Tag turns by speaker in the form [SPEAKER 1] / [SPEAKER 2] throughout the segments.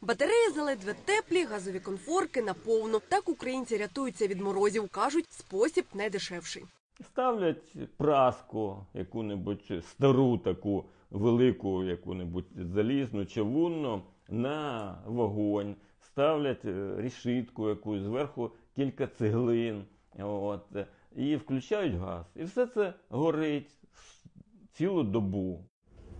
[SPEAKER 1] Батареї заледве теплі, газові конфорки наповну. Так українці рятуються від морозів. кажуть, спосіб найдешевший.
[SPEAKER 2] Ставлять праску, яку-небудь стару таку велику, яку-небудь залізну, чавунну на вогонь, ставлять е, рішитку якусь, зверху кілька цеглин, от, і включають газ. І все це горить цілу добу.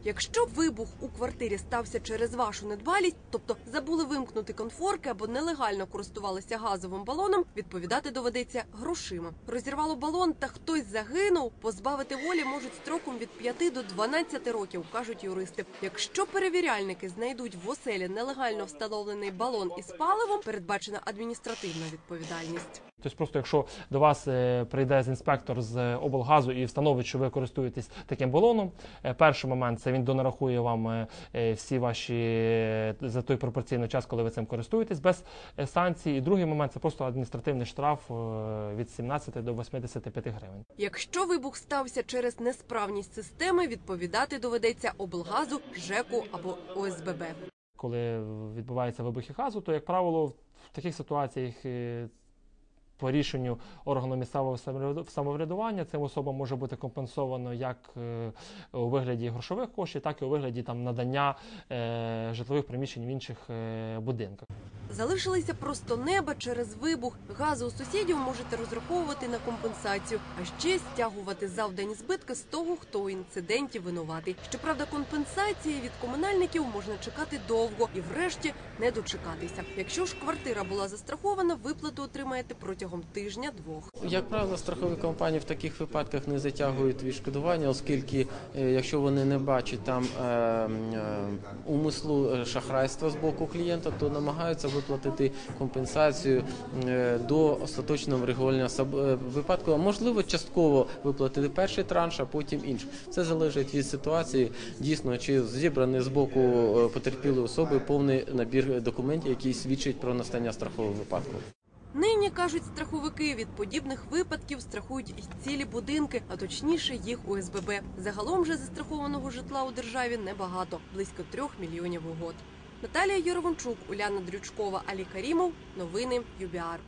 [SPEAKER 1] Якщо вибух у квартирі стався через вашу недбалість, тобто забули вимкнути конфорки або нелегально користувалися газовим балоном, відповідати доведеться грошима. Розірвало балон та хтось загинув. Позбавити волі можуть строком від 5 до 12 років, кажуть юристи. Якщо перевіряльники знайдуть в оселі нелегально встановлений балон із паливом, передбачена адміністративна відповідальність.
[SPEAKER 3] Тобто, просто якщо до вас е, прийде з інспектор з облгазу і встановить, що ви користуєтесь таким балоном, е, перший момент це він донарахує вам е, е, всі ваші е, за той пропорційний час, коли ви цим користуєтесь, без санкцій. І другий момент це просто адміністративний штраф від 17 до 85 гривень.
[SPEAKER 1] Якщо вибух стався через несправність системи, відповідати доведеться облгазу, ЖЕКу або ОСББ.
[SPEAKER 3] Коли відбувається вибухи газу, то як правило в таких ситуаціях. По рішенню органу місцевого самовряду- самоврядування цим особам може бути компенсовано як е, у вигляді грошових коштів, так і у вигляді там надання е, житлових приміщень в інших е, будинках.
[SPEAKER 1] Залишилися просто неба через вибух. Газу у сусідів можете розраховувати на компенсацію, а ще стягувати завдані збитки з того, хто у інциденті винуватий. Щоправда, компенсації від комунальників можна чекати довго і, врешті, не дочекатися. Якщо ж квартира була застрахована, виплату отримаєте протягом тижня-двох.
[SPEAKER 4] Як правило, страхові компанії в таких випадках не затягують відшкодування, оскільки е, якщо вони не бачать там е, е, умислу шахрайства з боку клієнта, то намагаються виплатити компенсацію до остаточного врегулювання випадку. А можливо, частково виплатити перший транш, а потім інший. Це залежить від ситуації, дійсно, чи зібраний з боку потерпілої особи повний набір документів, який свідчить про настання страхового випадку.
[SPEAKER 1] Нині кажуть страховики від подібних випадків страхують і цілі будинки, а точніше їх ОСББ. Загалом же застрахованого житла у державі небагато близько трьох мільйонів угод. Наталія Яровончук, Уляна Дрючкова, Алі Карімов. Новини ЮБІАР.